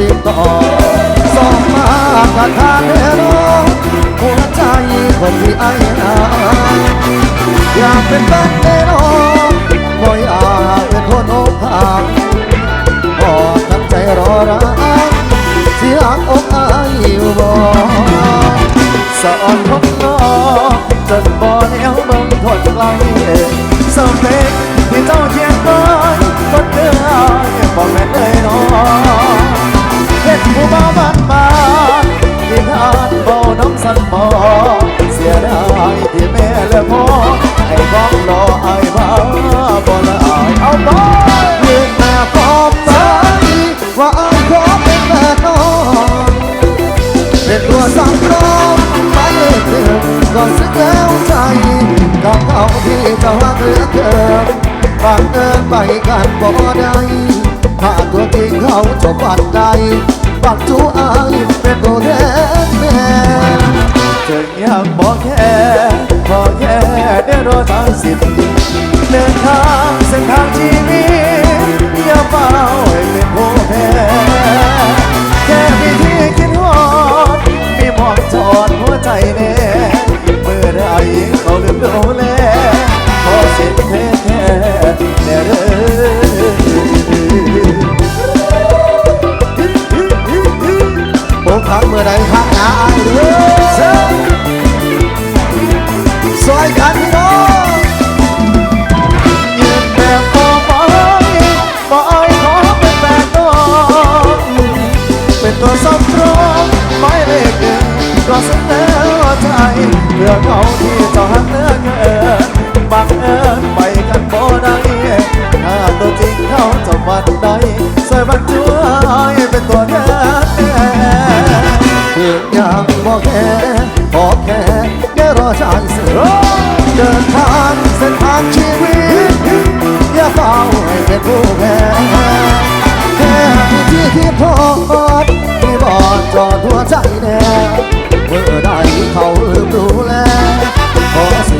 ติดต่อส่องมากระทาแน่นอนหัวใจคนที่ไอ้นาอยากเป็นแฟนแน่นอนบ่อยากเป็นคนอกหักพอตั้งใจรอรักเสียงอกอายอยู่บ่สอนของน้องจนบ่แนวเบิ่งทนไกลสเปคที่เจ้าเขียนไว้คนเดิมบอกแม่นเลยน้อง เห็นผู้บ่าวบ้านมาที่ทานเบาน้ำสันบ่เสียดายที่แม่และพ่อให้ฟ้องรอไอายมาบ่ละอายเอาบ่ยืนแม่พร้อมใจว่าอายขอเป็นแฟนน้องเป็นตัวสำรองไม่ถึงก็สึกแล้วใจกับเขาที่จ้ารักเหลือเกินบังเอิญไปกันบ่ได้ ถ้าตัวจริงเขาจบบัดใดบักจูอายเป็นตัวแทนแม่จึงยังบอกแค่บอกแค่ได้รอทางสิทธิ์เดินทางเส้นทางชีวิตอย่าเฝ้าให้เป็นผู้แพ้แค่มีที่คิดฮอดมีหมองจอดหัวใจแน่เมื่อใดเขาลืมดูแล รองหมายเลขหนึ่งก็เสนอใจเพื่อเขาที่จ้าหักเหลือเกินบังเอิญไปกันบ่ได้ถ้าตัวจริงเขาจะวันใดสวยบันช่วยเป็นตัวแทนเพียงอย่างบอกแค่ขอแค่แค่รอชายเสือเดินทางเส้นทางชีวิตอย่าเฝ้าให้เป็นผู้แพ้แค่ที่ที่คิดทอดที่บ อนจอดหัวใจแน่เมื่อใดเขารู้แล้วขอส